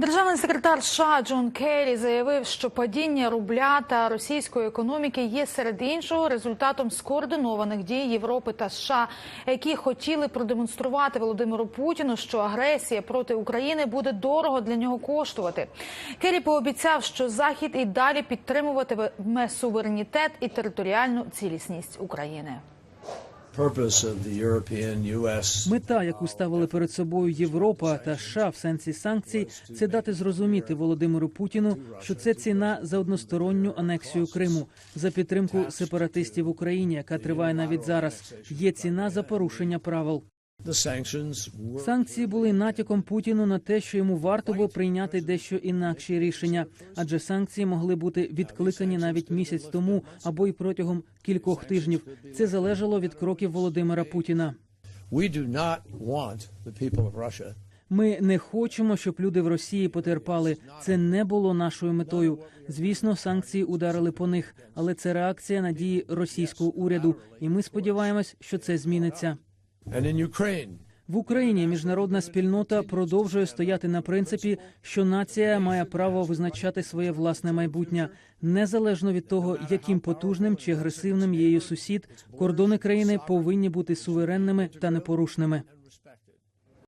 Державний секретар США Джон Керрі заявив, що падіння рубля та російської економіки є серед іншого результатом скоординованих дій Європи та США, які хотіли продемонструвати Володимиру Путіну, що агресія проти України буде дорого для нього коштувати. Керрі пообіцяв, що Захід і далі підтримуватиме суверенітет і територіальну цілісність України. Мета, яку ставили перед собою Європа та США в сенсі санкцій, це дати зрозуміти Володимиру Путіну, що це ціна за односторонню анексію Криму, за підтримку сепаратистів в Україні, яка триває навіть зараз. Є ціна за порушення правил. Санкції були натяком Путіну на те, що йому варто було прийняти дещо інакші рішення, адже санкції могли бути відкликані навіть місяць тому або й протягом кількох тижнів. Це залежало від кроків Володимира Путіна. Ми не хочемо, щоб люди в Росії потерпали. Це не було нашою метою. Звісно, санкції ударили по них, але це реакція на дії російського уряду, і ми сподіваємось, що це зміниться. В Україні міжнародна спільнота продовжує стояти на принципі, що нація має право визначати своє власне майбутнє незалежно від того, яким потужним чи агресивним є її сусід. Кордони країни повинні бути суверенними та непорушними.